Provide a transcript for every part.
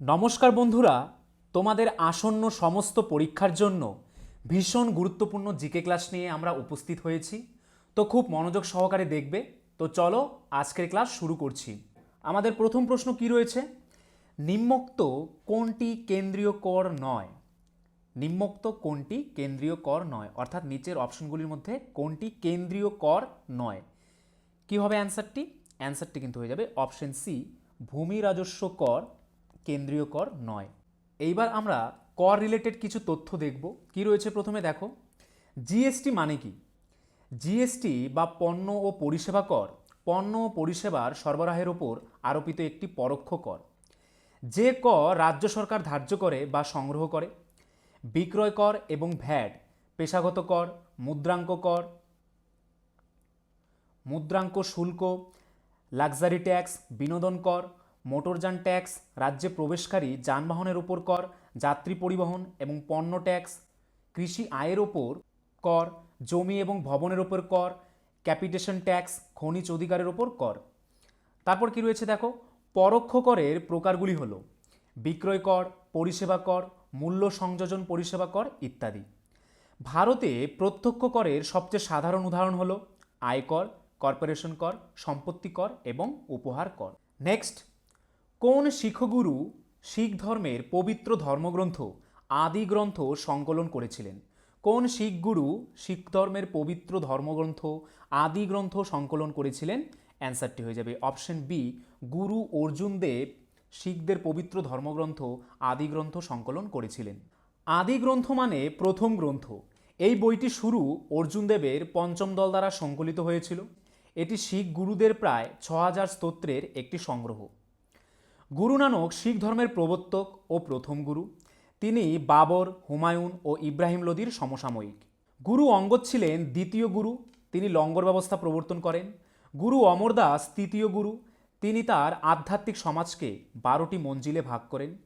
নমস্কার বন্ধুরা, তোমাদের আসন্ন সমস্ত পরীক্ষার জন্য ভীষণ গুরুত্বপূর্ণ জিকে ক্লাস নিয়ে আমরা উপস্থিত হয়েছি। তো খুব মনোযোগ সহকারে দেখবে। তো চলো আজকের ক্লাস শুরু করছি। আমাদের প্রথম প্রশ্ন কি রয়েছে? নিম্নোক্ত কোনটি কেন্দ্রীয় কর নয়? নিম্নোক্ত কোনটি কেন্দ্রীয় কর নয়? অর্থাৎ নিচের অপশনগুলির মধ্যে কোনটি কেন্দ্রীয় কর নয়? কি হবে অ্যান্সারটি? অ্যান্সারটি কিন্তু হয়ে যাবে অপশন সি, ভূমি রাজস্ব কর কেন্দ্রীয় কর নয়। এইবার আমরা কর রিলেটেড কিছু তথ্য দেখব। কি রয়েছে প্রথমে দেখো? জিএসটি মানে কি? জিএসটি বা পণ্য ও পরিষেবা কর, পণ্য ও পরিষেবার সরবরাহের ওপর আরোপিত একটি পরোক্ষ কর। যে কর রাজ্য সরকার ধার্য করে বা সংগ্রহ করে, বিক্রয় কর এবং ভ্যাট, পেশাগত কর, মুদ্রাঙ্ক কর, মুদ্রাঙ্ক শুল্ক, লাক্সারি ট্যাক্স, বিনোদন কর মোটরযান ট্যাক্স, রাজ্যে প্রবেশকারী যানবাহনের ওপর কর, যাত্রী পরিবহন এবং পণ্য ট্যাক্স, কৃষি আয়ের ওপর কর, জমি এবং ভবনের ওপর কর, ক্যাপিটেশন ট্যাক্স, খনিজ অধিকারের ওপর কর। তারপর কি রয়েছে দেখো? পরোক্ষ করের প্রকারগুলি হলো বিক্রয় কর, পরিষেবা কর, মূল্য সংযোজন পরিষেবা কর ইত্যাদি। ভারতে প্রত্যক্ষ করের সবচেয়ে সাধারণ উদাহরণ হলো আয়কর কর্পোরেশন কর, সম্পত্তি কর এবং উপহার কর। নেক্সট কোন শিখগুরু শিখ ধর্মের পবিত্র ধর্মগ্রন্থ, আদি গ্রন্থ সংকলন করেছিলেন? কোন শিখ গুরু শিখ ধর্মের পবিত্র ধর্মগ্রন্থ, আদি গ্রন্থ সংকলন করেছিলেন? অ্যান্সারটি হয়ে যাবে অপশন বি, গুরু অর্জুন দেব শিখদের পবিত্র ধর্মগ্রন্থ, আদি গ্রন্থ সংকলন করেছিলেন। আদি গ্রন্থ মানে প্রথম গ্রন্থ। এই বইটি শুরু অর্জুন দেবের পঞ্চম দল দ্বারা সংকলিত হয়েছিল। এটি শিখ গুরুদের প্রায় ছ হাজার স্তোত্রের একটি সংগ্রহ। গুরু নানক শিখ ধর্মের প্রবর্তক ও প্রথম গুরু। তিনি বাবর, হুমায়ুন ও ইব্রাহিম লোদির সমসাময়িক। গুরু অঙ্গদ ছিলেন দ্বিতীয় গুরু। তিনি লঙ্গর ব্যবস্থা প্রবর্তন করেন। গুরু অমরদাস তৃতীয় গুরু। তিনি তার আধ্যাত্মিক সমাজকে বারোটি মঞ্জিলে ভাগ করেন।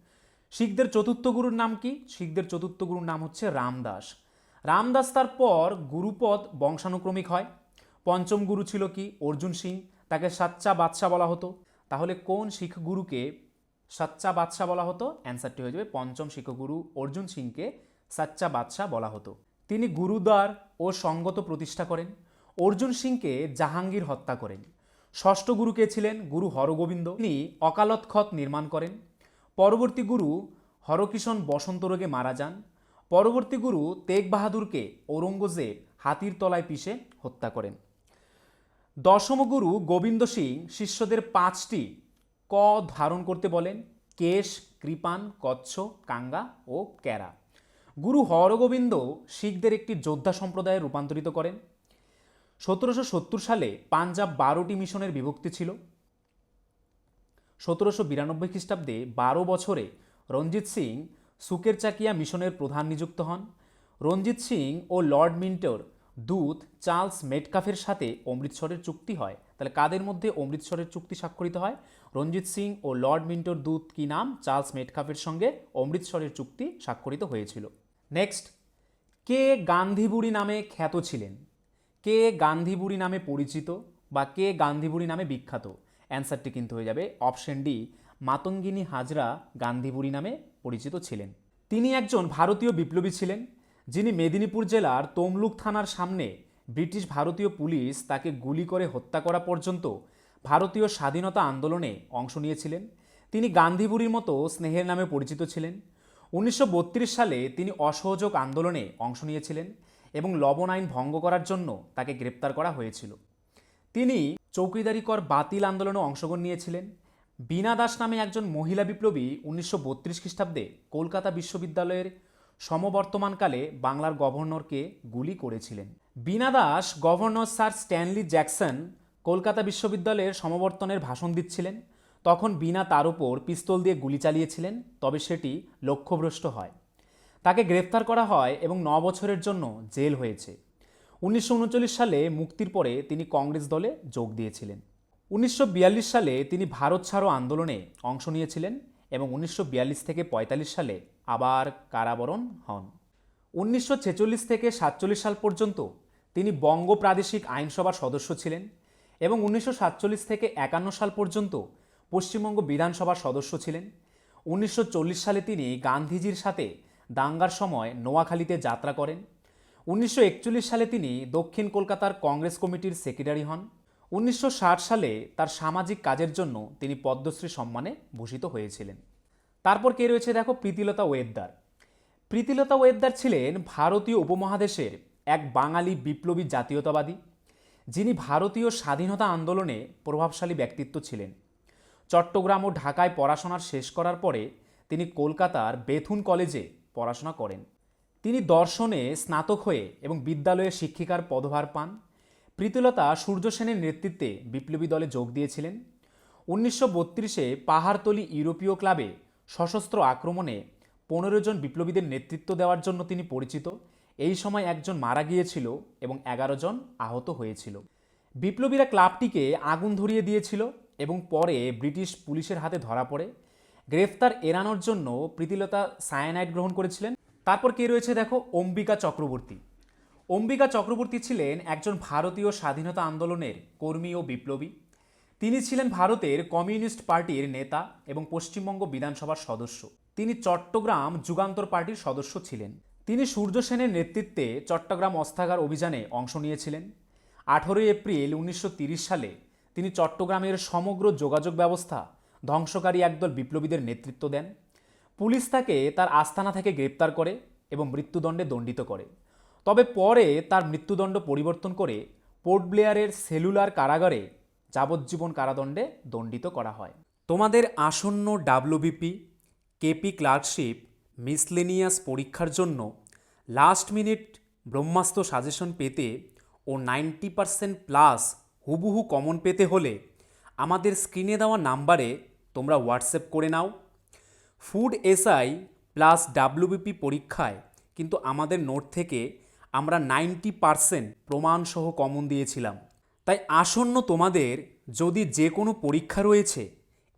শিখদের চতুর্থ গুরুর নাম কি? শিখদের চতুর্থ গুরুর নাম হচ্ছে রামদাস। রামদাস তার পর গুরুপদ বংশানুক্রমিক হয়। পঞ্চম গুরু ছিল কি? অর্জুন সিং। তাকে সাচ্চা বাদশাহ বলা হতো। তাহলে কোন শিখ গুরুকে সাচ্চা বাদশাহ বলা হতো? অ্যান্সারটি হয়ে যাবে পঞ্চম শিখগুরু অর্জুন সিংকে সাচ্চা বাদশাহ বলা হতো। তিনি গুরুদ্বার ও সঙ্গত প্রতিষ্ঠা করেন। অর্জুন সিংকে জাহাঙ্গীর হত্যা করেন। ষষ্ঠ গুরু কে ছিলেন? গুরু হরগোবিন্দ। তিনি অকালত খত নির্মাণ করেন। পরবর্তী গুরু হরকিষণ বসন্ত রোগে মারা যান। পরবর্তী গুরু তেগ বাহাদুরকে ঔরঙ্গজেব হাতির তলায় পিষে হত্যা করেন। দশম গুরু গোবিন্দ সিং শিষ্যদের পাঁচটি ক ধারণ করতে বলেন, কেশ, কৃপান, কচ্ছ, কাঙ্গা ও ক্যারা। গুরু হরগোবিন্দ শিখদের একটি যোদ্ধা সম্প্রদায়ে রূপান্তরিত করেন। সতেরোশো সত্তর সালে পাঞ্জাব বারোটি মিশনের বিভক্তি ছিল। সতেরোশো বিরানব্বই খ্রিস্টাব্দে বারো বছরে রঞ্জিত সিং সুকের চাকিয়া মিশনের প্রধান নিযুক্ত হন। রঞ্জিত সিং ও লর্ড মিন্টর দূত চার্লস মেটকাফের সাথে অমৃতসরের চুক্তি হয়। তাহলে কাদের মধ্যে অমৃতসরের চুক্তি স্বাক্ষরিত হয়? রঞ্জিত সিং ও লর্ড মিন্টর দূত কি নাম? চার্লস মেটকাফের সঙ্গে অমৃতসরের চুক্তি স্বাক্ষরিত হয়েছিল। নেক্সট, কে গান্ধীবুড়ি নামে খ্যাত ছিলেন? কে গান্ধীবুড়ি নামে পরিচিত বা কে গান্ধীবুড়ি নামে বিখ্যাত? অ্যান্সারটি কিন্তু হয়ে যাবে অপশন ডি, মাতঙ্গিনী হাজরা গান্ধীবুড়ি নামে পরিচিত ছিলেন। তিনি একজন ভারতীয় বিপ্লবী ছিলেন। যিনি মেদিনীপুর জেলার তমলুক থানার সামনে ব্রিটিশ ভারতীয় পুলিশ তাকে গুলি করে হত্যা করা পর্যন্ত ভারতীয় স্বাধীনতা আন্দোলনে অংশ নিয়েছিলেন। তিনি গান্ধীবুড়ির মতো স্নেহের নামে পরিচিত ছিলেন। উনিশশো বত্রিশ সালে তিনি অসহযোগ আন্দোলনে অংশ নিয়েছিলেন এবং লবণ আইন ভঙ্গ করার জন্য তাকে গ্রেপ্তার করা হয়েছিল। তিনি চৌকিদারি কর বাতিল আন্দোলনে অংশগ্রহণ নিয়েছিলেন। বীণা দাস নামে একজন মহিলা বিপ্লবী উনিশশো বত্রিশ খ্রিস্টাব্দে কলকাতা বিশ্ববিদ্যালয়ের সমবর্তমানকালে বাংলার গভর্নরকে গুলি করেছিলেন। Bina Das governor sir Stanley Jackson Kolkata বিশ্ববিদ্যালয়ের সমবর্তনের ভাষণ দিচ্ছিলেন। তখন বীণা তার উপর পিস্তল দিয়ে গুলি চালিয়েছিলেন, তবে সেটি লক্ষ্যভ্রষ্ট হয়। তাকে গ্রেফতার করা হয় এবং ন বছরের জন্য জেল হয়েছে। উনিশশো উনচল্লিশ সালে মুক্তির পরে তিনি কংগ্রেস দলে যোগ দিয়েছিলেন। উনিশশো বিয়াল্লিশ সালে তিনি ভারত ছাড়ো আন্দোলনে অংশ নিয়েছিলেন এবং উনিশশো বিয়াল্লিশ থেকে পঁয়তাল্লিশ সালে আবার কারাবরণ হন। উনিশশো ছেচল্লিশ থেকে সাতচল্লিশ সাল পর্যন্ত তিনি বঙ্গ প্রাদেশিক আইনসভার সদস্য ছিলেন এবং উনিশশো সাতচল্লিশ থেকে একান্ন সাল পর্যন্ত পশ্চিমবঙ্গ বিধানসভার সদস্য ছিলেন। উনিশশো চল্লিশ সালে তিনি গান্ধীজির সাথে দাঙ্গার সময় নোয়াখালীতে যাত্রা করেন। উনিশশো একচল্লিশ সালে তিনি দক্ষিণ কলকাতার কংগ্রেস কমিটির সেক্রেটারি হন। উনিশশো ষাট সালে তার সামাজিক কাজের জন্য তিনি পদ্মশ্রী সম্মানে ভূষিত হয়েছিলেন। তারপর কে রয়েছে দেখো? প্রীতিলতা ওয়েদ্দার। প্রীতিলতা ওয়েদ্দার ছিলেন ভারতীয় উপমহাদেশের এক বাঙালি বিপ্লবী জাতীয়তাবাদী, যিনি ভারতীয় স্বাধীনতা আন্দোলনে প্রভাবশালী ব্যক্তিত্ব ছিলেন। চট্টগ্রাম ও ঢাকায় পড়াশোনা শেষ করার পরে তিনি কলকাতার বেথুন কলেজে পড়াশোনা করেন। তিনি দর্শনে স্নাতক হয়ে এবং বিদ্যালয়ে শিক্ষিকার পদভার পান। প্রীতিলতা সূর্য সেনের নেতৃত্বে বিপ্লবী দলে যোগ দিয়েছিলেন। উনিশশো বত্রিশে পাহাড়তলি ইউরোপীয় ক্লাবে সশস্ত্র আক্রমণে পনেরো জন বিপ্লবীদের নেতৃত্ব দেওয়ার জন্য তিনি পরিচিত। এই সময় একজন মারা গিয়েছিল এবং এগারো জন আহত হয়েছিল। বিপ্লবীরা ক্লাবটিকে আগুন ধরিয়ে দিয়েছিল এবং পরে ব্রিটিশ পুলিশের হাতে ধরা পড়ে। গ্রেফতার এড়ানোর জন্য প্রীতিলতা সায়ানাইড গ্রহণ করেছিলেন। তারপর কে রয়েছে দেখো? অম্বিকা চক্রবর্তী। অম্বিকা চক্রবর্তী ছিলেন একজন ভারতীয় স্বাধীনতা আন্দোলনের কর্মী ও বিপ্লবী। তিনি ছিলেন ভারতের কমিউনিস্ট পার্টির নেতা এবং পশ্চিমবঙ্গ বিধানসভার সদস্য। তিনি চট্টগ্রাম যুগান্তর পার্টির সদস্য ছিলেন। তিনি সূর্য সেনের নেতৃত্বে চট্টগ্রাম অস্থাগার অভিযানে অংশ নিয়েছিলেন। আঠেরোই এপ্রিল উনিশশো সালে তিনি চট্টগ্রামের সমগ্র যোগাযোগ ব্যবস্থা ধ্বংসকারী একদল বিপ্লবীদের নেতৃত্ব দেন। পুলিশ তাকে তার আস্তানা থেকে গ্রেপ্তার করে এবং মৃত্যুদণ্ডে দণ্ডিত করে। তবে পরে তার মৃত্যুদণ্ড পরিবর্তন করে পোর্ট ব্লেয়ারের সেলুলার কারাগারে যাবজ্জীবন কারাদণ্ডে দণ্ডিত করা হয়। তোমাদের আসন্ন ডাব্লিউবিপি, কেপি ক্লার্কশিপ, মিসলেনিয়াস পরীক্ষার জন্য লাস্ট মিনিট ব্রহ্মাস্ত্র সাজেশন পেতে ও নাইনটি পারসেন্ট প্লাস হুবহু কমন পেতে হলে আমাদের স্ক্রিনে দেওয়া নাম্বারে তোমরা হোয়াটসঅ্যাপ করে নাও। ফুড এসআই প্লাস ডাব্লিউবিপি পরীক্ষায় কিন্তু আমাদের নোট থেকে আমরা নাইনটি পারসেন্ট প্রমাণসহ কমন দিয়েছিলাম। তাই আসন্ন তোমাদের যদি যে কোনো পরীক্ষা রয়েছে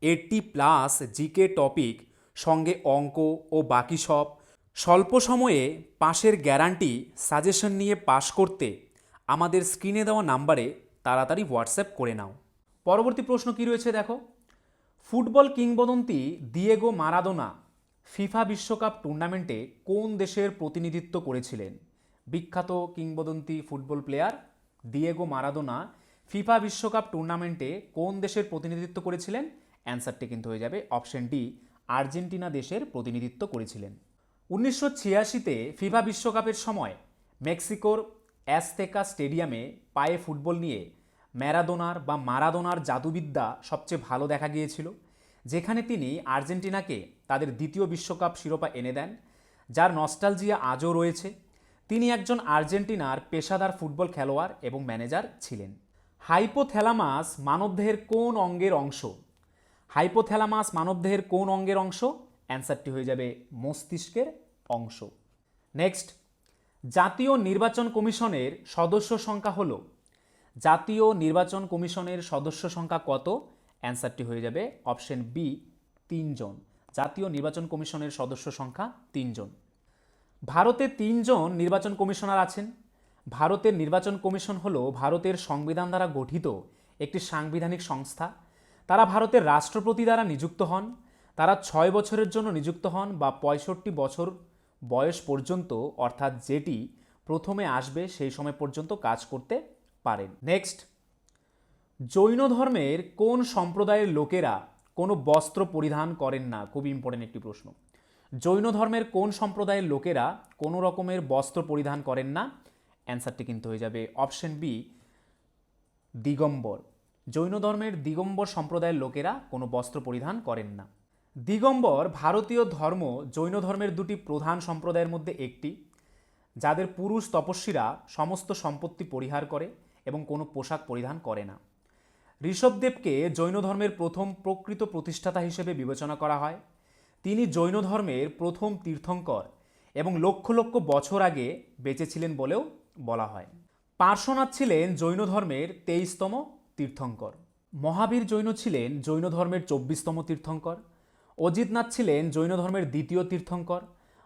এইটটি প্লাস জিকে টপিক সঙ্গে অঙ্ক ও বাকি সব, স্বল্প সময়ে পাশের গ্যারান্টি সাজেশন নিয়ে পাশ করতে আমাদের স্ক্রিনে দেওয়া নাম্বারে তাড়াতাড়ি হোয়াটসঅ্যাপ করে নাও। পরবর্তী প্রশ্ন কি রয়েছে দেখো? ফুটবল কিংবদন্তি দিয়েগো মারাদোনা ফিফা বিশ্বকাপ টুর্নামেন্টে কোন দেশের প্রতিনিধিত্ব করেছিলেন? বিখ্যাত কিংবদন্তি football player Diego Maradona FIFA বিশ্বকাপ টুর্নামেন্টে কোন দেশের প্রতিনিধিত্ব করেছিলেন? অ্যান্সারটি কিন্তু হয়ে যাবে অপশন ডি আর্জেন্টিনা দেশের প্রতিনিধিত্ব করেছিলেন। উনিশশো ছিয়াশিতে ফিফা বিশ্বকাপের সময় মেক্সিকোর অ্যাসতেকা স্টেডিয়ামে পায়ে ফুটবল নিয়ে ম্যারাদোনার বা মারাদোনার জাদুবিদ্যা সবচেয়ে ভালো দেখা গিয়েছিল, যেখানে তিনি আর্জেন্টিনাকে তাদের দ্বিতীয় বিশ্বকাপ শিরোপা এনে দেন, যার নস্টালজিয়া আজও রয়েছে। তিনি একজন আর্জেন্টিনার পেশাদার ফুটবল খেলোয়াড় এবং ম্যানেজার ছিলেন। হাইপোথ্যালামাস মানবদেহের কোন অঙ্গের অংশ? হাইপোথ্যালামাস মানবদেহের কোন অঙ্গের অংশ? অ্যান্সারটি হয়ে যাবে মস্তিষ্কের অংশ। নেক্সট, জাতীয় নির্বাচন কমিশনের সদস্য সংখ্যা হল। জাতীয় নির্বাচন কমিশনের সদস্য সংখ্যা কত? অ্যান্সারটি হয়ে যাবে অপশন বি, তিনজন। জাতীয় নির্বাচন কমিশনের সদস্য সংখ্যা তিনজন। ভারতে তিনজন নির্বাচন কমিশনার আছেন। ভারতের নির্বাচন কমিশন হল ভারতের সংবিধান দ্বারা গঠিত একটি সাংবিধানিক সংস্থা। তারা ভারতের রাষ্ট্রপতি দ্বারা নিযুক্ত হন। তারা ছয় বছরের জন্য নিযুক্ত হন বা পঁয়ষট্টি বছর বয়স পর্যন্ত, অর্থাৎ যেটি প্রথমে আসবে সেই সময় পর্যন্ত কাজ করতে পারেন। নেক্সট। জৈন ধর্মের কোন সম্প্রদায়ের লোকেরা কোনো বস্ত্র পরিধান করেন না? খুব ইম্পর্টেন্ট একটি প্রশ্ন। জৈন ধর্মের কোন সম্প্রদায়ের লোকেরা কোনো রকমের বস্ত্র পরিধান করেন না? অ্যান্সারটি কিন্তু হয়ে যাবে অপশন বি, দিগম্বর। জৈন ধর্মের দিগম্বর সম্প্রদায়ের লোকেরা কোনো বস্ত্র পরিধান করেন না। দিগম্বর ভারতীয় ধর্ম জৈন ধর্মের দুটি প্রধান সম্প্রদায়ের মধ্যে একটি, যাদের পুরুষ তপস্বীরা সমস্ত সম্পত্তি পরিহার করে এবং কোনো পোশাক পরিধান করে না। ঋষভদেবকে জৈন ধর্মের প্রথম প্রকৃত প্রতিষ্ঠাতা হিসেবে বিবেচনা করা হয়। তিনি জৈন ধর্মের প্রথম তীর্থঙ্কর এবং লক্ষ লক্ষ বছর আগে বেঁচেছিলেন বলেও বলা হয়। পার্শ্বনাথ ছিলেন জৈন ধর্মের তেইশতম তীর্থঙ্কর। মহাবীর জৈন ছিলেন জৈন ধর্মের চব্বিশতম তীর্থঙ্কর। অজিতনাথ ছিলেন জৈন ধর্মের দ্বিতীয় তীর্থঙ্কর।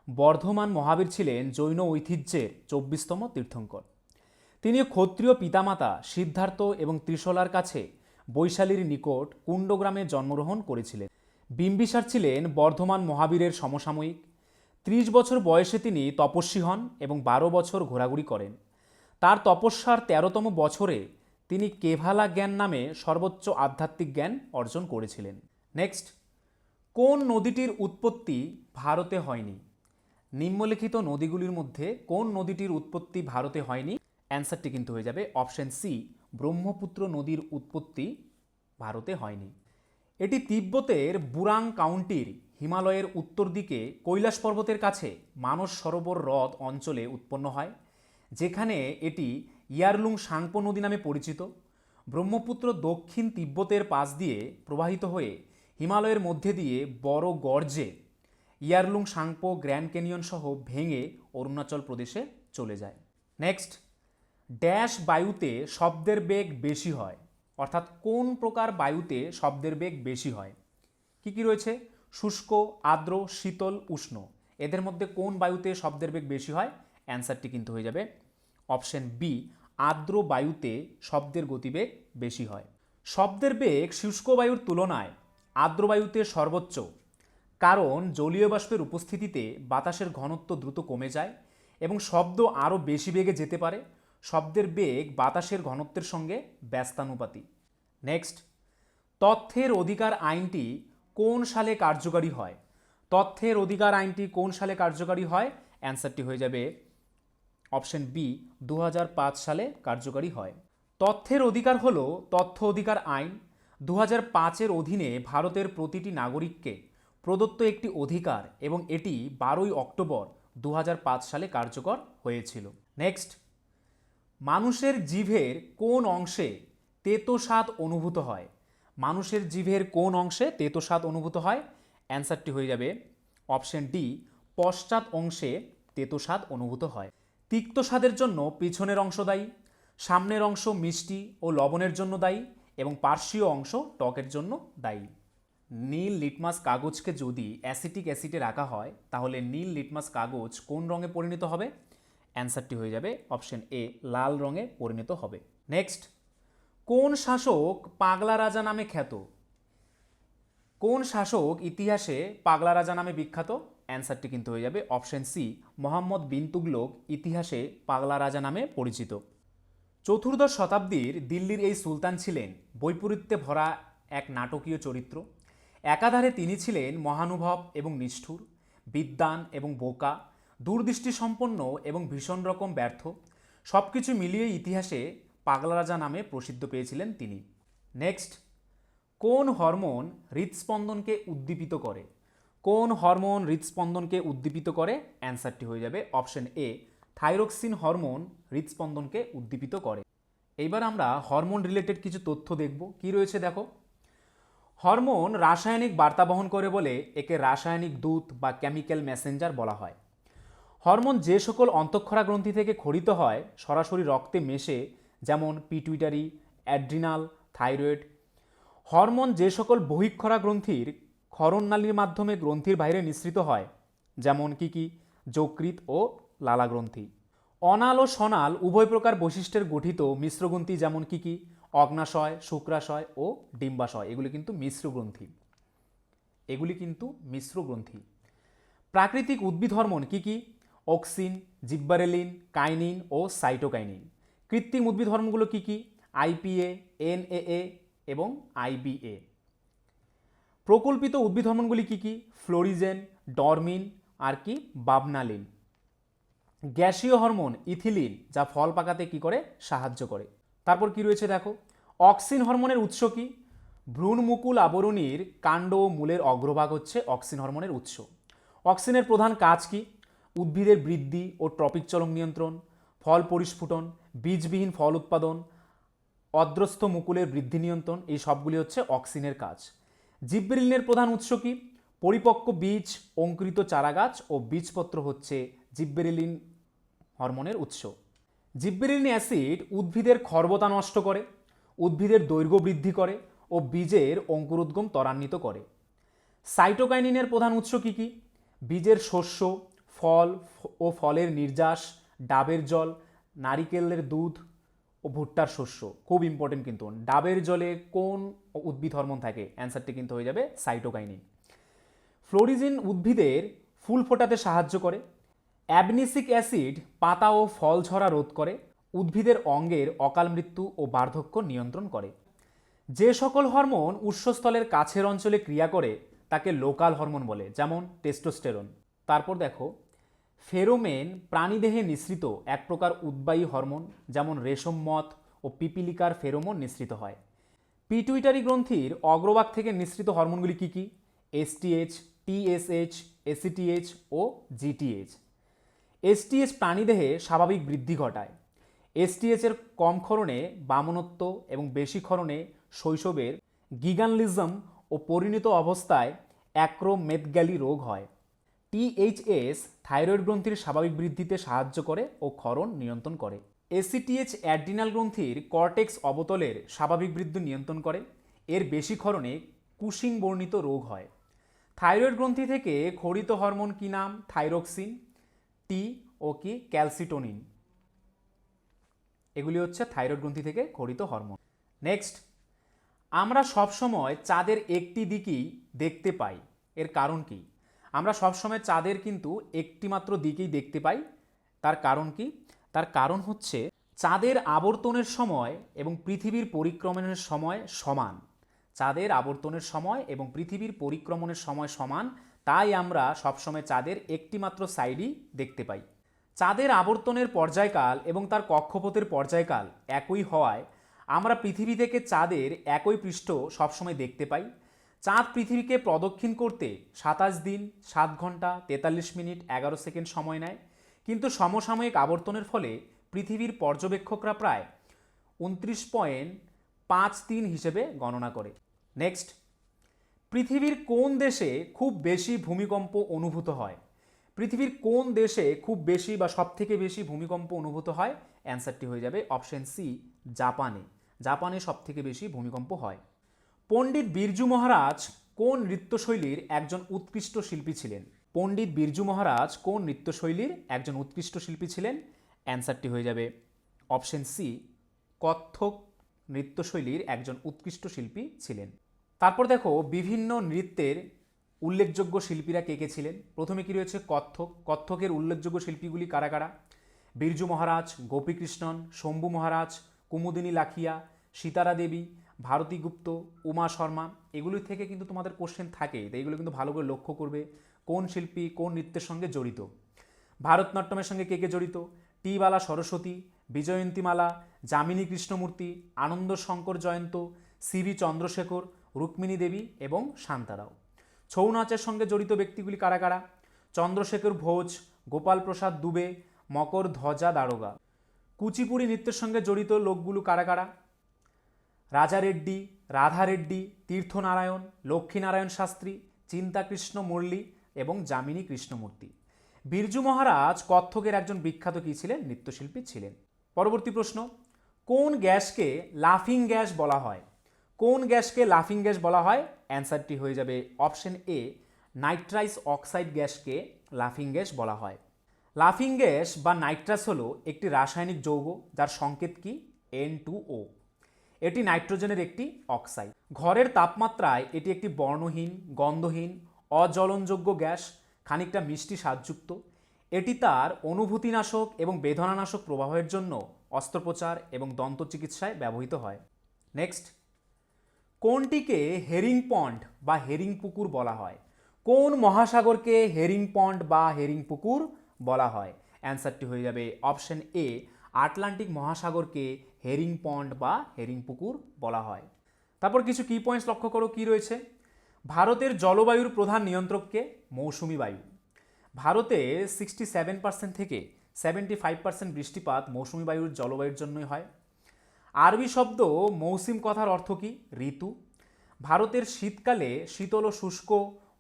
বর্ধমান মহাবীর ছিলেন জৈন ঐতিহ্যের চব্বিশতম তীর্থঙ্কর। তিনি ক্ষত্রিয় পিতামাতা সিদ্ধার্থ এবং ত্রিশলার কাছে বৈশালীর নিকট কুণ্ডগ্রামে জন্মগ্রহণ করেছিলেন। বিম্বিসার ছিলেন বর্ধমান মহাবীরের সমসাময়িক। ত্রিশ বছর বয়সে তিনি তপস্বী হন এবং বারো বছর ঘোরাঘুরি করেন। তার তপস্যার তেরোতম বছরে তিনি কেভালা জ্ঞান নামে সর্বোচ্চ আধ্যাত্মিক জ্ঞান অর্জন করেছিলেন। নেক্সট। কোন নদীটির উৎপত্তি ভারতে হয়নি? নিম্নলিখিত নদীগুলির মধ্যে কোন নদীটির উৎপত্তি ভারতে হয়নি? অ্যান্সারটি কিন্তু হয়ে যাবে অপশন সি, ব্রহ্মপুত্র নদীর উৎপত্তি ভারতে হয়নি। এটি তিব্বতের বুরাং কাউন্টির হিমালয়ের উত্তর দিকে কৈলাস পর্বতের কাছে মানস সরোবর হ্রদ অঞ্চলে উৎপন্ন হয়, যেখানে এটি ইয়ারলুং সাংপো নদী নামে পরিচিত। ব্রহ্মপুত্র দক্ষিণ তিব্বতের পাশ দিয়ে প্রবাহিত হয়ে হিমালয়ের মধ্যে দিয়ে বড় গর্জে ইয়ারলুং সাংপো গ্র্যান্ড ক্যানিয়ন সহ ভেঙে অরুণাচল প্রদেশে চলে যায়। নেক্সট, ড্যাশ বায়ুতে শব্দের বেগ বেশি হয়। অর্থাৎ কোন প্রকার বায়ুতে শব্দের বেগ বেশি হয়? কি কি রয়েছে? শুষ্ক, আর্দ্র, শীতল, উষ্ণ। এদের মধ্যে কোন বায়ুতে শব্দের বেগ বেশি হয়? অ্যান্সারটি কিন্তু হয়ে যাবে অপশন বি আর্দ্র বায়ুতে শব্দের গতিবেগ বেশি হয়। শব্দের বেগ শুষ্ক বায়ুর তুলনায় আর্দ্র বায়ুতে সর্বোচ্চ, কারণ জলীয় বাষ্পের উপস্থিতিতে বাতাসের ঘনত্ব দ্রুত কমে যায় এবং শব্দ আরও বেশি বেগে যেতে পারে। শব্দের বেগ বাতাসের ঘনত্বের সঙ্গে ব্যস্তানুপাতি নেক্সট তথ্যের অধিকার আইনটি কোন সালে কার্যকারী হয়? তথ্যের অধিকার আইনটি কোন সালে কার্যকারী হয়? অ্যান্সারটি হয়ে যাবে অপশন বি দু হাজার পাঁচ সালে কার্যকারী হয়। তথ্যের অধিকার হল তথ্য অধিকার আইন। দু হাজার পাঁচের অধীনে ভারতের প্রতিটি নাগরিককে প্রদত্ত একটি অধিকার এবং এটি বারোই অক্টোবর দু হাজার পাঁচ সালে কার্যকর হয়েছিল। নেক্সট মানুষের জিভের কোন অংশে তেতোস্বাদ অনুভূত হয়? মানুষের জিভের কোন অংশে তেতোস্বাদ অনুভূত হয়? অ্যান্সারটি হয়ে যাবে অপশন ডি, পশ্চাৎ অংশে তেতোস্বাদ অনুভূত হয়। তিক্ত স্বাদের জন্য পিছনের অংশ দায়ী, সামনের অংশ মিষ্টি ও লবণের জন্য দায়ী এবং পার্শ্বীয় অংশ টকের জন্য দায়ী। নীল লিটমাস কাগজকে যদি অ্যাসিটিক অ্যাসিডে রাখা হয়, তাহলে নীল লিটমাস কাগজ কোন রঙে পরিণত হবে? অ্যান্সারটি হয়ে যাবে অপশন এ, লাল রঙে পরিণত হবে। নেক্সট, কোন শাসক পাগলা রাজা নামে খ্যাত? কোন শাসক ইতিহাসে পাগলা রাজা নামে বিখ্যাত? অ্যান্সারটি কিন্তু হয়ে যাবে অপশন সি, মোহাম্মদ বিন তুগলক ইতিহাসে পাগলা রাজা নামে পরিচিত। চতুর্দশ শতাব্দীর দিল্লির এই সুলতান ছিলেন বৈপরীত্যে ভরা এক নাটকীয় চরিত্র। একাধারে তিনি ছিলেন মহানুভব এবং নিষ্ঠুর, বিদ্বান এবং বোকা দূরদৃষ্টি সম্পন্ন এবং ভীষণ রকম ব্যর্থ সব কিছু মিলিয়ে ইতিহাসে পাগলা রাজা নামে প্রসিদ্ধ পেয়েছিলেন তিনি। নেক্সট, কোন হরমোন হৃদস্পন্দনকে উদ্দীপিত করে? কোন হরমোন হৃদস্পন্দনকে উদ্দীপিত করে? অ্যান্সারটি হয়ে যাবে অপশন এ, থাইরক্সিন হরমোন হৃদস্পন্দনকে উদ্দীপিত করে। এইবার আমরা হরমোন রিলেটেড কিছু তথ্য দেখব। কি রয়েছে দেখো? হরমোন রাসায়নিক বার্তা বহন করে বলে একে রাসায়নিক দূত বা কেমিক্যাল মেসেঞ্জার বলা হয়। হরমোন যে সকল অন্তঃক্ষরা গ্রন্থি থেকে খরিত হয়, সরাসরি রক্তে মেশে, যেমন পিটুইটারি, অ্যাড্রিনাল, থাইরয়েড। হরমোন যে সকল বহিক্ষরা গ্রন্থির ক্ষরণনালীর মাধ্যমে গ্রন্থির বাইরে নিঃসৃত হয়, যেমন কি কি? যকৃত ও লালা গ্রন্থি অনাল ও সনাল উভয় প্রকার বৈশিষ্ট্যের গঠিত মিশ্রগ্রন্থি যেমন কি কি? অগ্নাশয়, শুক্রাশয় ও ডিম্বাশয়, এগুলি কিন্তু মিশ্র গ্রন্থি। এগুলি কিন্তু মিশ্র গ্রন্থি। প্রাকৃতিক উদ্ভিদ হরমোন কি কি? অক্সিন, জিব্বারেলিন, কাইনিন ও সাইটোকাইনিন। কৃত্রিম উদ্ভিদ হরমোনগুলো কী কী? আইপিএ এনএএ এবং আইবিএ প্রকল্পিত উদ্ভিদ হরমোনগুলি কী কী? ফ্লোরিজেন, ডরমিন আর কি বাবনালিন। গ্যাসীয় হরমোন ইথিলিন, যা ফল পাকাতে কি করে? সাহায্য করে। তারপর কি রয়েছে দেখো? অক্সিন হরমোনের উৎস কি? ভ্রূণমুকুল আবরণীর কাণ্ড ও মূলের অগ্রভাগ হচ্ছে অক্সিন হরমোনের উৎস। অক্সিনের প্রধান কাজ কি? উদ্ভিদের বৃদ্ধি ও ট্রপিক চলন নিয়ন্ত্রণ, ফল পরিস্ফুটন, বীজবিহীন ফল উৎপাদন, অদ্রস্থ মুকুলের বৃদ্ধি নিয়ন্ত্রণ, এই সবগুলি হচ্ছে অক্সিনের কাজ। জিব্বেরিলিনের প্রধান উৎস কি? পরিপক্ক বীজ, অঙ্কুরিত চারাগাছ ও বীজপত্র হচ্ছে জিব্বেরিলিন হরমোনের উৎস। জিব্বেরিলিন অ্যাসিড উদ্ভিদের খর্বতা নষ্ট করে, উদ্ভিদের দৈর্ঘ্য বৃদ্ধি করে ও বীজের অঙ্কুরোদ্গম ত্বরান্বিত করে। সাইটোকাইনিনের প্রধান উৎস কী কী? বীজের শস্য ফল ও ফলের নির্যাস, ডাবের জল, নারিকেলের দুধ ও ভুট্টার শস্য। খুব ইম্পর্টেন্ট কিন্তু। ডাবের জলে কোন উদ্ভিদ হরমোন থাকে? অ্যান্সারটি কিন্তু হয়ে যাবে সাইটোকাইনিন ফ্লোরিজিন উদ্ভিদের ফুল ফোটাতে সাহায্য করে। অ্যাবনিসিক অ্যাসিড পাতা ও ফল ঝরা রোধ করে। উদ্ভিদের অঙ্গের অকাল মৃত্যু ও বার্ধক্য নিয়ন্ত্রণ করে। যে সকল হরমোন উৎসস্থলের কাছের অঞ্চলে ক্রিয়া করে, তাকে লোকাল হরমোন বলে, যেমন টেস্টোস্টেরন তারপর দেখো ফেরোমেন প্রাণীদেহে নিঃসৃত এক প্রকার উদ্বায়ী হরমোন, যেমন রেশম মথ ও পিপিলিকার ফেরোমোন নিঃসৃত হয়। পিটুইটারি গ্রন্থির অগ্রভাগ থেকে নিঃসৃত হরমোনগুলি কী কী? এসটিএইচ টিএসএইচ এসিটিএইচ ও জিটিএইচ এসটিএইচ প্রাণীদেহে স্বাভাবিক বৃদ্ধি ঘটায়। এসটিএইচের কম ক্ষরণে বামনত্ব এবং বেশি ক্ষরণে শৈশবের গিগানলিজম ও পরিণত অবস্থায় অ্যাক্রোমেদগ্যালি রোগ হয়। টিএইচএস থাইরয়েড গ্রন্থির স্বাভাবিক বৃদ্ধিতে সাহায্য করে ও ক্ষরণ নিয়ন্ত্রণ করে। এসিটিএইচ অ্যাড্রিনাল গ্রন্থির কর্টেক্স অবতলের স্বাভাবিক বৃদ্ধি নিয়ন্ত্রণ করে। এর বেশি ক্ষরণে কুশিং বর্ণিত রোগ হয়। থাইরয়েড গ্রন্থি থেকে খরিত হরমোন কি নাম? থাইরোক্সিন টি ও কি ক্যালসিটোনিন? এগুলি হচ্ছে থাইরয়েড গ্রন্থি থেকে খরিত হরমোন। নেক্সট আমরা সবসময় চাঁদের একটি দিকেই দেখতে পাই। এর কারণ কি? আমরা সবসময় চাঁদের কিন্তু একটিমাত্র দিকেই দেখতে পাই। তার কারণ কি? তার কারণ হচ্ছে চাঁদের আবর্তনের সময় এবং পৃথিবীর পরিক্রমণের সময় সমান। চাঁদের আবর্তনের সময় এবং পৃথিবীর পরিক্রমণের সময় সমান, তাই আমরা সবসময় চাঁদের একটিমাত্র সাইডই দেখতে পাই। চাঁদের আবর্তনের পর্যায়কাল এবং তার কক্ষপথের পর্যায়কাল একই হওয়ায় আমরা পৃথিবী থেকে চাঁদের একই পৃষ্ঠ সবসময় দেখতে পাই। চাঁদ পৃথিবীকে প্রদক্ষিণ করতে সাতাশ দিন, সাত ঘণ্টা, তেতাল্লিশ মিনিট, এগারো সেকেন্ড সময় নেয়। কিন্তু সমসাময়িক আবর্তনের ফলে পৃথিবীর পর্যবেক্ষকরা প্রায় উনত্রিশ পয়েন্ট পাঁচ তিন হিসেবে গণনা করে। নেক্সট, পৃথিবীর কোন দেশে খুব বেশি ভূমিকম্প অনুভূত হয়? পৃথিবীর কোন দেশে খুব বেশি বা সব থেকে বেশি ভূমিকম্প অনুভূত হয়? অ্যান্সারটি হয়ে যাবে অপশন সি, জাপানে। জাপানে সব থেকে বেশি ভূমিকম্প হয়। পণ্ডিত বিরজু মহারাজ কোন নৃত্যশৈলীর একজন উৎকৃষ্ট শিল্পী ছিলেন? পণ্ডিত বিরজু মহারাজ কোন নৃত্যশৈলীর একজন উৎকৃষ্ট শিল্পী ছিলেন? অ্যান্সারটি হয়ে যাবে অপশন সি কত্থক নৃত্যশৈলীর একজন উৎকৃষ্ট শিল্পী ছিলেন। তারপর দেখো বিভিন্ন নৃত্যের উল্লেখযোগ্য শিল্পীরা কে কে ছিলেন? প্রথমে কি রয়েছে? কত্থক কত্থকের উল্লেখযোগ্য শিল্পীগুলি কারা কারা? বিরজু মহারাজ, গোপীকৃষ্ণন, শম্ভু মহারাজ, কুমুদিনী লাখিয়া সীতারা দেবী ভারতী গুপ্ত, উমা শর্মা এগুলি থেকে কিন্তু তোমাদের কোশ্চেন থাকে। তো এইগুলো কিন্তু ভালো করে লক্ষ্য করবে কোন শিল্পী কোন নৃত্যের সঙ্গে জড়িত। ভারতনাট্যমের সঙ্গে কে কে জড়িত? T Bala Saraswati, Vyjayanthimala, Yamini Krishnamurthy Ananda Shankar Jayant C V Chandrasekhar, Rukmini Devi এবং শান্তারাও। ছৌ নাচের সঙ্গে জড়িত ব্যক্তিগুলি কারা কারা? চন্দ্রশেখর ভোজ, গোপাল প্রসাদ দুবে, মকর ধ্বজা দারোগা। কুচিপুড়ি নৃত্যের সঙ্গে জড়িত লোকগুলো কারা কারা? রাজা রেড্ডি, রাধা রেড্ডি, তীর্থনারায়ণ, লক্ষ্মীনারায়ণ শাস্ত্রী, চিন্তাকৃষ্ণ মুরলী এবং যামিনী কৃষ্ণমূর্তি। বিরজু মহারাজ কত্থকের একজন বিখ্যাত কী ছিলেন? নৃত্যশিল্পী ছিলেন। পরবর্তী প্রশ্ন, কোন গ্যাসকে লাফিং গ্যাস বলা হয়? কোন গ্যাসকে লাফিং গ্যাস বলা হয়? অ্যান্সারটি হয়ে যাবে অপশন এ, নাইট্রাইস অক্সাইড গ্যাসকে লাফিং গ্যাস বলা হয়। লাফিং গ্যাস বা নাইট্রাস হলো একটি রাসায়নিক যৌগ যার সংকেত কি? এন টু ও এটি নাইট্রোজেনের একটি অক্সাইড। ঘরের তাপমাত্রায় এটি একটি বর্ণহীন, গন্ধহীন, অজ্বলনযোগ্য গ্যাস, খানিকটা মিষ্টি স্বাদযুক্ত। এটি তার অনুভূতিনাশক এবং বেদনানাশক প্রভাবের জন্য অস্ত্রোপচার এবং দন্ত চিকিৎসায় ব্যবহৃত হয়। নেক্সট। কোনটিকে হেরিং পন্ড বা হেরিং পুকুর বলা হয়? কোন মহাসাগরকে হেরিং পন্ড বা হেরিং পুকুর বলা হয়? অ্যান্সারটি হয়ে যাবে অপশন এ, আটলান্টিক মহাসাগরকে হেরিং পন্ড বা হেরিং পুকুর বলা হয়। তারপর কিছু কি পয়েন্টস লক্ষ্য করো, কি রয়েছে? ভারতের জলবায়ুর প্রধান নিয়ন্ত্রককে মৌসুমি বায়ু। ভারতে সিক্সটি সেভেন পার্সেন্ট থেকে সেভেন্টি ফাইভ পার্সেন্ট বৃষ্টিপাত মৌসুমি বায়ুর জলবায়ুর জন্যই হয়। আরবি শব্দ মৌসুম কথার অর্থ কী? ঋতু। ভারতের শীতকালে শীতল ও শুষ্ক,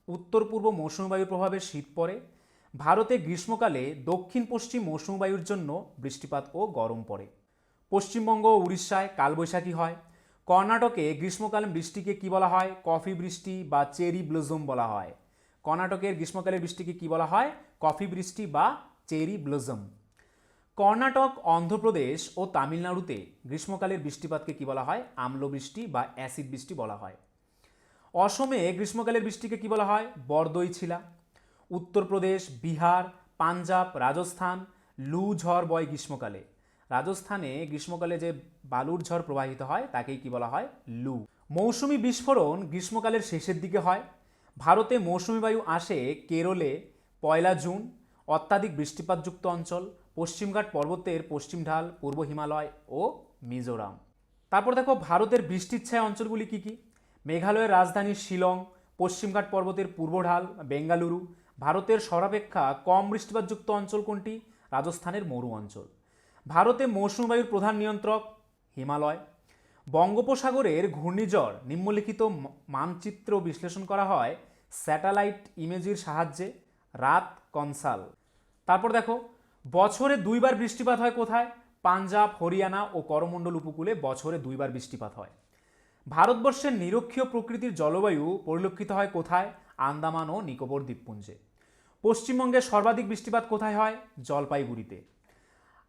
উত্তর পূর্ব মৌসুমী বায়ুর প্রভাবে শীত পড়ে। ভারতে গ্রীষ্মকালে দক্ষিণ পশ্চিম মৌসুমী বায়ুর জন্য বৃষ্টিপাত ও গরম পড়ে। পশ্চিমবঙ্গ উড়িষ্যায় কালবৈশাখী হয়। কর্ণাটকে গ্রীষ্মকালীন বৃষ্টিকে কি বলা হয়? কফি বৃষ্টি বা চেরি ব্লজম বলা হয়। কর্ণাটকের গ্রীষ্মকালের বৃষ্টিকে কি বলা হয়? কফি বৃষ্টি বা চেরি ব্লজম। কর্ণাটক, অন্ধ্রপ্রদেশ ও তামিলনাড়ুতে গ্রীষ্মকালের বৃষ্টিপাতকে কি বলা হয়? আম্লবৃষ্টি বা অ্যাসিড বৃষ্টি বলা হয়। অসমে গ্রীষ্মকালের বৃষ্টিকে কি বলা হয়? বরদই ছিলা উত্তরপ্রদেশ, বিহার, পাঞ্জাব, রাজস্থান, লু ঝড় বয় গ্রীষ্মকালে। রাজস্থানে গ্রীষ্মকালে যে বালুর ঝড় প্রবাহিত হয়, তাকেই কি বলা হয়? লু। মৌসুমি বিস্ফোরণ গ্রীষ্মকালের শেষের দিকে হয়। ভারতে মৌসুমি বায়ু আসে কেরলে পয়লা জুন, অত্যাধিক বৃষ্টিপাতযুক্ত অঞ্চল, পশ্চিমঘাট পর্বতের পশ্চিম ঢাল, পূর্ব হিমালয় ও মিজোরাম। তারপর দেখো, ভারতের বৃষ্টির ছায়া অঞ্চলগুলি কি কি? মেঘালয়ের রাজধানী শিলং, পশ্চিমঘাট পর্বতের পূর্ব ঢাল, বেঙ্গালুরু। ভারতের সর্বাপেক্ষা কম বৃষ্টিপাতযুক্ত অঞ্চল কোনটি? রাজস্থানের মরু অঞ্চল। ভারতে মৌসুমী বায়ুর প্রধান নিয়ন্ত্রক, হিমালয়। বঙ্গোপসাগরের ঘূর্ণিঝড় নিম্নলিখিত মানচিত্র বিশ্লেষণ করা হয় স্যাটেলাইট ইমেজের সাহায্যে, রাত কনসাল। তারপর দেখো, বছরে দুইবার বৃষ্টিপাত হয় কোথায়? পাঞ্জাব, হরিয়ানা ও করমণ্ডল উপকূলে বছরে দুইবার বৃষ্টিপাত হয়। ভারতবর্ষের নিরক্ষীয় প্রকৃতির জলবায়ু পরিলক্ষিত হয় কোথায়? আন্দামান ও নিকোবর দ্বীপপুঞ্জে। পশ্চিমবঙ্গের সর্বাধিক বৃষ্টিপাত কোথায় হয়? জলপাইগুড়িতে।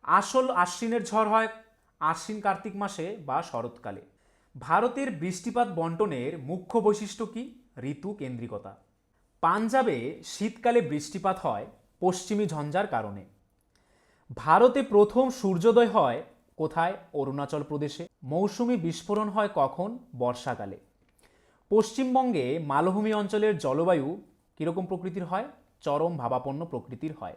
আসল আশ্বিনের ঝড় হয় আশ্বিন কার্তিক মাসে বা শরৎকালে। ভারতের বৃষ্টিপাত বন্টনের মুখ্য বৈশিষ্ট্য কি? ঋতু কেন্দ্রিকতা। পাঞ্জাবে শীতকালে বৃষ্টিপাত হয় পশ্চিমী ঝঞ্ঝার কারণে। ভারতে প্রথম সূর্যোদয় হয় কোথায়? অরুণাচল প্রদেশে। মৌসুমি বিস্ফোরণ হয় কখন? বর্ষাকালে। পশ্চিমবঙ্গে মালভূমি অঞ্চলের জলবায়ু কীরকম প্রকৃতির হয়? চরম ভাবাপন্ন প্রকৃতির হয়।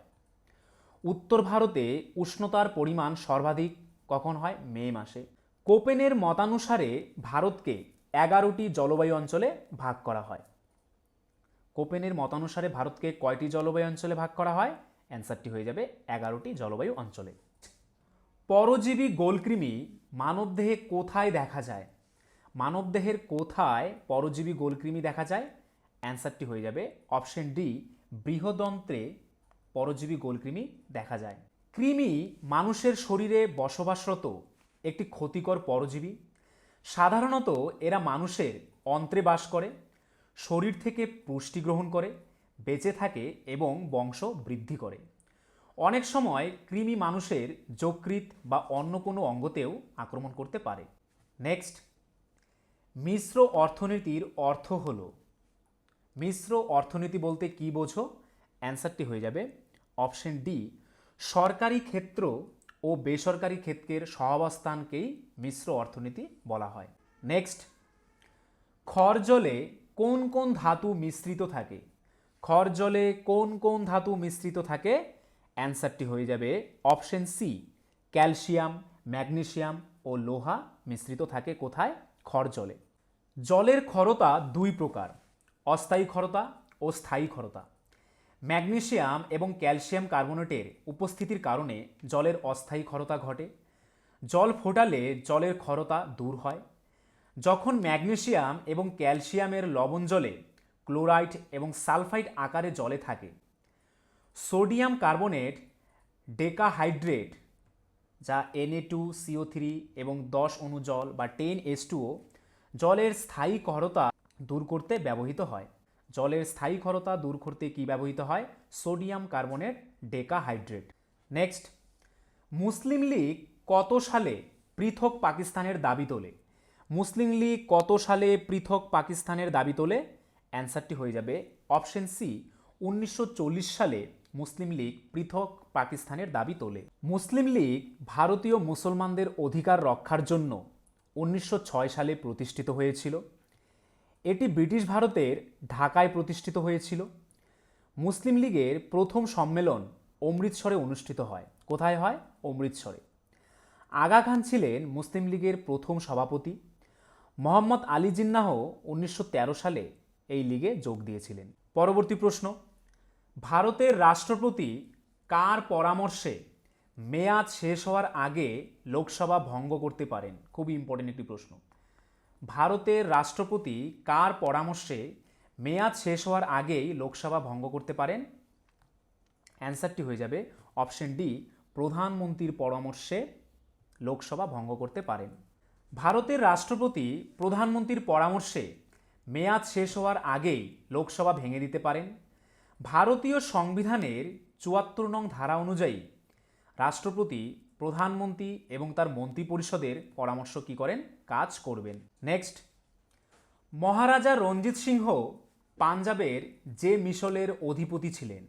উত্তর ভারতে উষ্ণতার পরিমাণ সর্বাধিক কখন হয়? মে মাসে। কোপেনের মতানুসারে ভারতকে এগারোটি জলবায়ু অঞ্চলে ভাগ করা হয়। কোপেনের মতানুসারে ভারতকে কয়টি জলবায়ু অঞ্চলে ভাগ করা হয়? অ্যান্সারটি হয়ে যাবে এগারোটি জলবায়ু অঞ্চলে। পরজীবী গোলকৃমি মানবদেহে কোথায় দেখা যায়? মানবদেহের কোথায় পরজীবী গোলকৃমি দেখা যায়? অ্যান্সারটি হয়ে যাবে অপশন ডি, বৃহদন্ত্রে পরজীবী গোলকৃমি দেখা যায়। কৃমি মানুষের শরীরে বসবাসরত একটি ক্ষতিকর পরজীবী। সাধারণত এরা মানুষের অন্ত্রে বাস করে, শরীর থেকে পুষ্টি গ্রহণ করে, বেঁচে থাকে এবং বংশ বৃদ্ধি করে। অনেক সময় কৃমি মানুষের যকৃৎ বা অন্য কোনো অঙ্গতেও আক্রমণ করতে পারে। নেক্সট, মিশ্র অর্থনীতির অর্থ হল, মিশ্র অর্থনীতি বলতে কি বোঝো? অ্যান্সারটি হয়ে যাবে অপশন ডি, সরকারি ক্ষেত্র ও বেসরকারি ক্ষেত্রের সহাবস্থানকেই মিশ্র অর্থনীতি বলা হয়। নেক্সট খর জলে কোন কোন ধাতু মিশ্রিত থাকে? খর জলে কোন কোন ধাতু মিশ্রিত থাকে? অ্যান্সারটি হয়ে যাবে অপশন সি, ক্যালসিয়াম, ম্যাগনেসিয়াম ও লোহা মিশ্রিত থাকে কোথায়? খরজলে। জলের ক্ষরতা দুই প্রকার, অস্থায়ী ক্ষরতা ও স্থায়ী ক্ষরতা ম্যাগনেসিয়াম এবং ক্যালসিয়াম কার্বনেটের উপস্থিতির কারণে জলের অস্থায়ী ক্ষরতা ঘটে। জল ফোটালে জলের ক্ষরতা দূর হয়। যখন ম্যাগনেসিয়াম এবং ক্যালসিয়ামের লবণ জলে ক্লোরাইড এবং সালফাইড আকারে জলে থাকে, সোডিয়াম কার্বনেট ডেকাহাইড্রেট, যা এনএ টু সিও থ্রি এবং দশ অণু জল বা টেন এস টুও জলের স্থায়ী ক্ষরতা দূর করতে ব্যবহৃত হয়। জলের স্থায়ী ক্ষরতা দূর করতে কী ব্যবহৃত হয়? Sodium carbonate decahydrate. Next, Muslim League কত সালে পৃথক পাকিস্তানের দাবি তোলে? মুসলিম লীগ কত সালে পৃথক পাকিস্তানের দাবি তোলে? অ্যান্সারটি হয়ে যাবে অপশন সি, উনিশশো চল্লিশ সালে মুসলিম লীগ পৃথক পাকিস্তানের দাবি তোলে। মুসলিম লীগ ভারতীয় মুসলমানদের অধিকার রক্ষার জন্য উনিশশো ছয় সালে প্রতিষ্ঠিত হয়েছিল। এটি ব্রিটিশ ভারতের ঢাকায় প্রতিষ্ঠিত হয়েছিল। মুসলিম লীগের প্রথম সম্মেলন অমৃতসরে অনুষ্ঠিত হয়। কোথায় হয়? অমৃতসরে। আগা খান ছিলেন মুসলিম লীগের প্রথম সভাপতি। মোহাম্মদ আলী জিন্নাহ উনিশশো তেরো সালে এই লীগে যোগ দিয়েছিলেন। পরবর্তী প্রশ্ন, ভারতের রাষ্ট্রপতি কার পরামর্শে মেয়াদ শেষ হওয়ার আগে লোকসভা ভঙ্গ করতে পারেন? খুবই ইম্পর্টেন্ট একটি প্রশ্ন। ভারতের রাষ্ট্রপতি কার পরামর্শে মেয়াদ শেষ হওয়ার আগেই লোকসভা ভঙ্গ করতে পারেন? অ্যান্সারটি হয়ে যাবে অপশন ডি, প্রধানমন্ত্রীর পরামর্শে লোকসভা ভঙ্গ করতে পারেন। ভারতের রাষ্ট্রপতি প্রধানমন্ত্রীর পরামর্শে মেয়াদ শেষ হওয়ার আগেই লোকসভা ভেঙে দিতে পারেন। ভারতীয় সংবিধানের চুয়াত্তর নং ধারা অনুযায়ী রাষ্ট্রপতি প্রধানমন্ত্রী এবং তার মন্ত্রিপরিষদের পরামর্শ কী করেন? কাজ করবেন। নেক্সট মহারাজা রঞ্জিত সিংহ পাঞ্জাবের যে মিশলের অধিপতি ছিলেন।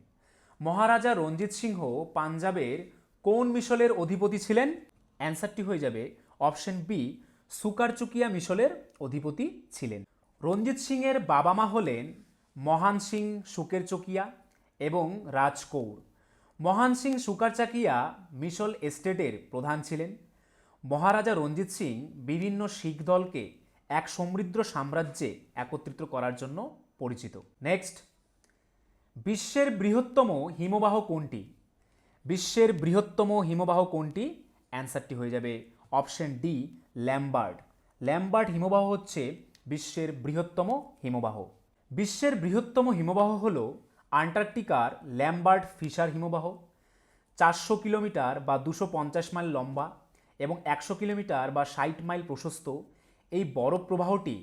মহারাজা রঞ্জিত সিংহ পাঞ্জাবের কোন মিশলের অধিপতি ছিলেন? অ্যান্সারটি হয়ে যাবে অপশন বি, সুকারচুকিয়া মিশলের অধিপতি ছিলেন। রঞ্জিত সিংয়ের বাবা মা হলেন মহান সিং সুকের চকিয়া এবং রাজকৌর। মহান সিং সুকারচাকিয়া মিশল এস্টেটের প্রধান ছিলেন। মহারাজা রঞ্জিত সিং বিভিন্ন শিখ দলকে এক সমৃদ্ধ সাম্রাজ্যে একত্রিত করার জন্য পরিচিত। নেক্সট বিশ্বের বৃহত্তম হিমবাহ কোনটি? বিশ্বের বৃহত্তম হিমবাহ কোনটি? অ্যান্সারটি হয়ে যাবে অপশন ডি ল্যাম্বার্ড ল্যাম্বার্ড হিমবাহ হচ্ছে বিশ্বের বৃহত্তম হিমবাহ। বিশ্বের বৃহত্তম হিমবাহ হল আন্টার্কটিকার ল্যাম্বার্ড ফিশার হিমবাহ, চারশো কিলোমিটার বা দুশো পঞ্চাশ মাইল লম্বা এবং একশো কিলোমিটার বা ষাট মাইল প্রশস্ত, এই বরফ প্রবাহটি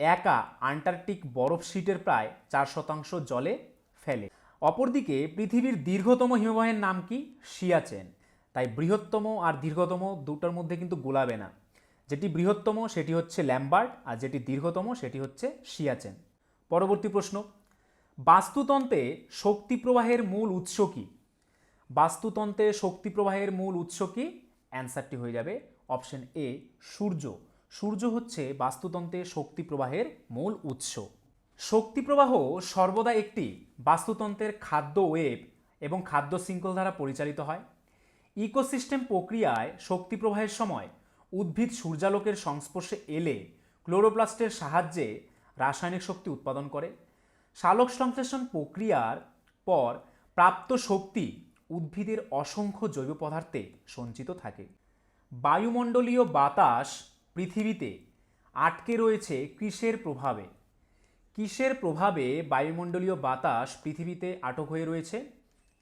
একা আন্টার্কটিক বরফ শিটের প্রায় চার শতাংশ জলে ফেলে। অপরদিকে, পৃথিবীর দীর্ঘতম হিমবাহের নাম কি? সিয়াচেন তাই বৃহত্তম আর দীর্ঘতম দুটোর মধ্যে কিন্তু গোলাবে না। যেটি বৃহত্তম, সেটি হচ্ছে ল্যাম্বার্ট আর যেটি দীর্ঘতম, সেটি হচ্ছে সিয়াচেন পরবর্তী প্রশ্ন। বাস্তুতন্ত্রে শক্তি প্রবাহের মূল উৎস কী? বাস্তুতন্ত্রে শক্তি প্রবাহের মূল উৎস কি? অ্যান্সারটি হয়ে যাবে অপশন এ, সূর্য। সূর্য হচ্ছে বাস্তুতন্ত্রে শক্তি প্রবাহের মূল উৎস। শক্তি প্রবাহ সর্বদা একটি বাস্তুতন্ত্রের খাদ্য ওয়েব এবং খাদ্য শৃঙ্খল দ্বারা পরিচালিত হয়। ইকোসিস্টেম প্রক্রিয়ায় শক্তি প্রবাহের সময় উদ্ভিদ সূর্যালোকের সংস্পর্শে এলে ক্লোরোপ্লাস্টের সাহায্যে রাসায়নিক শক্তি উৎপাদন করে। সালোক সংশ্লেষণ প্রক্রিয়ার পর প্রাপ্ত শক্তি উদ্ভিদের অসংখ্য জৈব পদার্থে সঞ্চিত থাকে। বায়ুমণ্ডলীয় বাতাস পৃথিবীতে আটকে রয়েছে কিসের প্রভাবে? কিসের প্রভাবে বায়ুমণ্ডলীয় বাতাস পৃথিবীতে আটক হয়ে রয়েছে?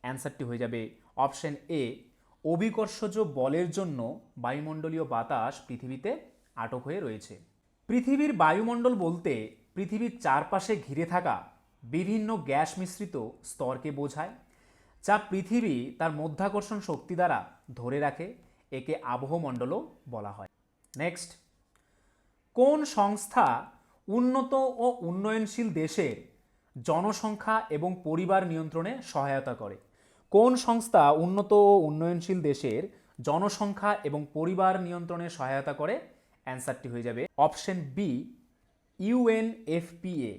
অ্যান্সারটি হয়ে যাবে অপশন এ, অভিকর্ষজ বলের জন্য বায়ুমণ্ডলীয় বাতাস পৃথিবীতে আটক হয়ে রয়েছে। পৃথিবীর বায়ুমণ্ডল বলতে পৃথিবীর চারপাশে ঘিরে থাকা বিভিন্ন গ্যাস মিশ্রিত স্তরকে বোঝায়, যা পৃথিবী তার মধ্যাকর্ষণ শক্তি দ্বারা ধরে রাখে, একে আবহমণ্ডলও বলা হয়। নেক্সট কোন সংস্থা উন্নত ও উন্নয়নশীল দেশের জনসংখ্যা এবং পরিবার নিয়ন্ত্রণে সহায়তা করে? কোন সংস্থা উন্নত ও উন্নয়নশীল দেশের জনসংখ্যা এবং পরিবার নিয়ন্ত্রণে সহায়তা করে? অ্যান্সারটি হয়ে যাবে অপশন বি ইউএনএফপিএ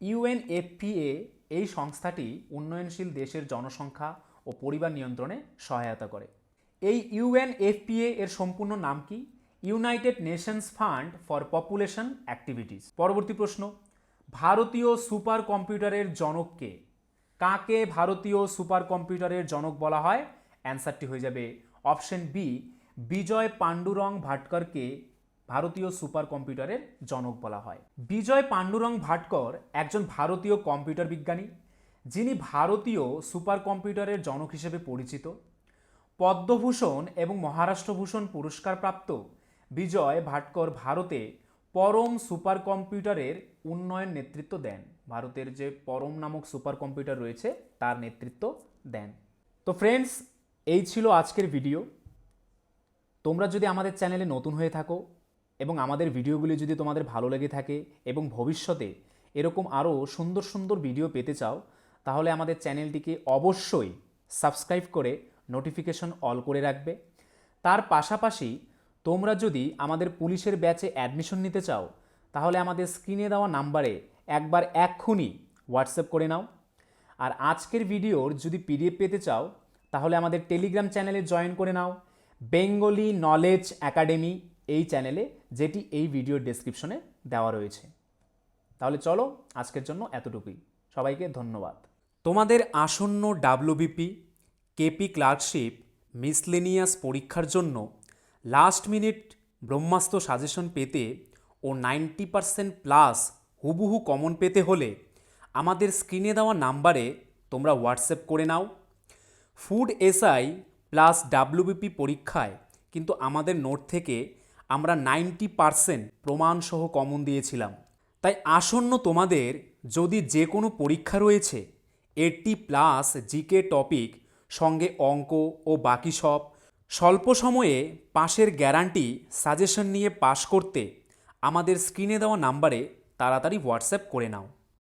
ইউএনএফপিএ এই সংস্থাটি উন্নয়নশীল দেশের জনসংখ্যা ও পরিবার নিয়ন্ত্রণে সহায়তা করে। এই ইউএনএফপিএ এর সম্পূর্ণ নাম কি? United Nations Fund for Population Activities. পরবর্তী প্রশ্ন, ভারতীয় সুপার কম্পিউটারের জনককে কাকে ভারতীয় সুপার কম্পিউটারের জনক বলা হয়? অ্যান্সারটি হয়ে যাবে অপশন বি, বিজয় পাণ্ডুরং ভাটকরকে ভারতীয় সুপার কম্পিউটারের জনক বলা হয়। বিজয় পাণ্ডুরং ভাটকর একজন ভারতীয় কম্পিউটার বিজ্ঞানী, যিনি ভারতীয় সুপার কম্পিউটারের জনক হিসেবে পরিচিত। পদ্মভূষণ এবং মহারাষ্ট্রভূষণ পুরস্কারপ্রাপ্ত বিজয় ভাটকর ভারতে পরম সুপার কম্পিউটারের উন্নয়ন নেতৃত্ব দেন। ভারতের যে পরম নামক সুপার কম্পিউটার রয়েছে, তার নেতৃত্ব দেন। তো ফ্রেন্ডস এই ছিল আজকের ভিডিও তোমরা যদি আমাদের চ্যানেলে নতুন হয়ে থাকো এবং আমাদের ভিডিওগুলি যদি তোমাদের ভালো লেগে থাকে এবং ভবিষ্যতে এরকম আরও সুন্দর সুন্দর ভিডিও পেতে চাও, তাহলে আমাদের চ্যানেলটিকে অবশ্যই সাবস্ক্রাইব করে নোটিফিকেশন অল করে রাখবে। তার পাশাপাশি তোমরা যদি আমাদের পুলিশের ব্যাচে অ্যাডমিশন নিতে চাও, তাহলে আমাদের স্ক্রিনে দেওয়া নাম্বারে একবার এক্ষুনি হোয়াটসঅ্যাপ করে নাও। আর আজকের ভিডিওর যদি পিডিএফ পেতে চাও, তাহলে আমাদের টেলিগ্রাম চ্যানেলে জয়েন করে নাও। বেঙ্গলি নলেজ একাডেমি এই চ্যানেলে যেটি এই ভিডিওর ডেসক্রিপশনে দেওয়া রয়েছে। তাহলে চলো আজকের জন্য এতটুকুই। সবাইকে ধন্যবাদ। তোমাদের আসন্ন ডাব্লুবিপি কেপি ক্লার্কশিপ মিসলেনিয়াস পরীক্ষার জন্য লাস্ট মিনিট ব্রহ্মাস্ত্র সাজেশন পেতে ও নাইনটি পারসেন্ট প্লাস হুবহু কমন পেতে হলে আমাদের স্ক্রিনে দেওয়া নাম্বারে তোমরা হোয়াটসঅ্যাপ করে নাও। ফুড এসআই প্লাস ডাব্লিউবিপি পরীক্ষায় কিন্তু আমাদের নোট থেকে আমরা নাইনটি পারসেন্ট প্রমাণসহ কমন দিয়েছিলাম। তাই আসন্ন তোমাদের যদি যে কোনো পরীক্ষা রয়েছে এটি প্লাস জিকে টপিক, সঙ্গে অঙ্ক ও বাকি সব, স্বল্প সময়ে পাশের গ্যারান্টি সাজেশন নিয়ে পাশ করতে আমাদের স্ক্রিনে দেওয়া নাম্বারে তাড়াতাড়ি হোয়াটসঅ্যাপ করে নাও।